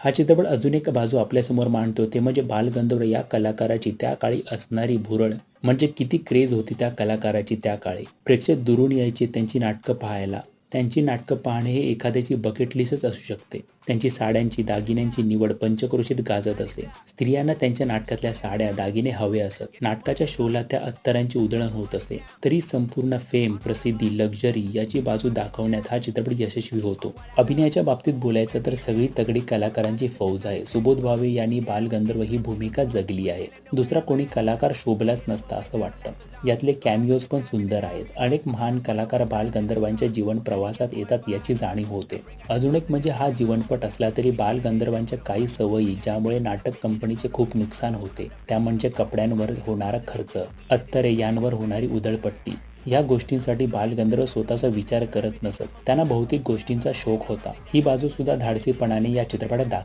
हा चित्रपट अजून एक बाजू आपल्यासमोर मांडतो. ते म्हणजे बालगंधर्व या कलाकाराची त्या काळी असणारी भुरळ. म्हणजे किती क्रेज होती त्या कलाकाराची त्या काळी. प्रेक्षक दुरून यायचे त्यांची नाटकं पाहायला. त्यांची नाटकं पाहणे हे एखाद्याची बकेट लिस्टच असू शकते. त्यांची साड्यांची दागिन्यांची निवड पंचक्रोशीत गाजत असे. स्त्रियांना त्यांच्या नाटकातल्या साड्या दागिने हवे असत. नाटकाच्या शोला त्या अत्तरांची उधळण होत असे. तरी संपूर्ण फेम प्रसिद्धी लक्झरी याची बाजू दाखवण्यात हा चित्रपट यशस्वी होतो. अभिनयाच्या बाबतीत बोलायचं तर सगळी तगडी कलाकारांची फौज आहे. सुबोध भावे यांनी बालगंधर्व ही भूमिका जगली आहे. दुसरा कोणी कलाकार शोभलाच नसता असं वाटतं. यातले कॅमिओज पण सुंदर आहेत. अनेक महान कलाकार बालगंधर्वांच्या जीवन प्रवास प्रवासात येतात याची जाणीव होते. अजून एक म्हणजे हा जीवनपट असला तरी बालगंधर्वांच्या काही सवयी ज्यामुळे नाटक कंपनीचे खूप नुकसान होते त्या म्हणजे कपड्यांवर होणारा खर्च अत्तरे यांवर होणारी उधळपट्टी. या गोष्टींसाठी बालगंधर्व स्वतःचा विचार करत नसत. त्यांना भौतिक गोष्टींचा शोक होता. ही बाजू सुद्धा धाडसीपणाने या चित्रपटात दाखवली.